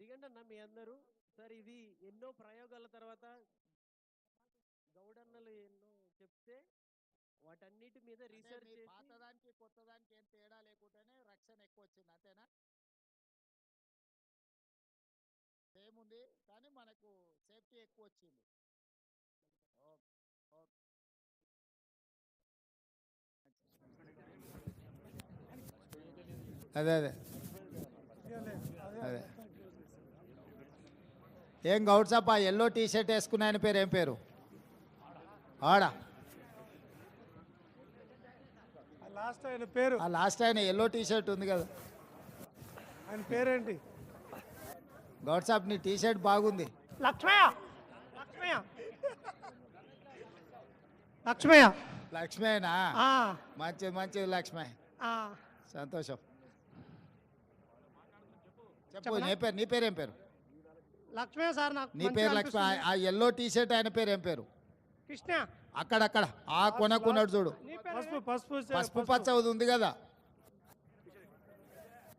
దిగండి అన్న మీ అందరూ. సార్ ఇది ఎన్నో ప్రయోగాల తర్వాత గౌడన్నలు ఎన్నో చెప్తే వాటన్నిటి మీద రీసెర్చ్ పాతదానికి కొత్తదానికి ఏం తేడా లేకుండానే రక్షణ ఎక్కువ వచ్చింది అంతేనా? సేమ్ ఉంది కానీ మనకు సేఫ్టీ ఎక్కువ వచ్చింది అదే. అదే. అదే. ఏం గౌడ్సప్ప ఎల్లో టీ షర్ట్ వేసుకున్న ఆయన పేరు ఏం పేరు? ఆడా? లాస్ట్ ఆయన పేరు. ఆ లాస్ట్ ఆయన ఎల్లో టీ షర్ట్ ఉంది కదా. ఆయన పేరేంటి? గౌడ్సాప్ నీ టీ షర్ట్ బాగుంది. లక్ష్మయ్య! లక్ష్మయ్య! లక్ష్మయ్య! లక్ష్మేనా ఆ, మంచిది మంచిది లక్ష్మే ఆ. సంతోషం. చెప్పు నీ పేరు నీ పేరు ఏం పేరు? లక్ష్మయ్య సార్ నాకు నీ పేరు లక్ష్మి. ఆ ఎల్లో టీ షర్ట్ ఆయన పేరు ఏం పేరు? కృష్ణ. అక్కడక్కడ. ఆ కొనకున్నాడు చూడు. పసుపు పసుపు పసుపు పచ్చ ఉంది కదా.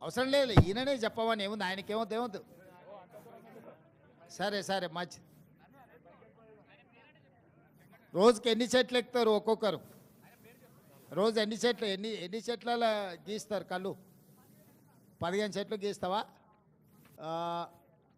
అవసరం లేదు ఈయననే చెప్పమని ఏముంది ఆయనకేమో ఏమవుతుంది సరే సరే మంచి. రోజుకి ఎన్ని చెట్లు ఎక్కుతారు ఒక్కొక్కరు? రోజు ఎన్ని చెట్లు ఎన్ని ఎన్ని చెట్ల గీస్తారు కళ్ళు? పదిహేను చెట్లు గీస్తావా? ఆ,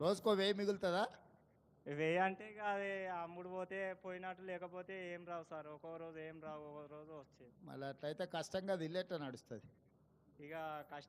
రోజుకో వెయ్యి మిగులుతుందా? వెయ్యి అంటే ఇక అది అమ్ముడు పోతే పోయినట్టు లేకపోతే ఏం రావు సార్. ఒక్కో రోజు ఏం రావు ఒక్కో రోజు వచ్చేది. మళ్ళీ అట్లయితే కష్టంగా అది ఇల్లేట నడుస్తుంది? ఇక కష్టం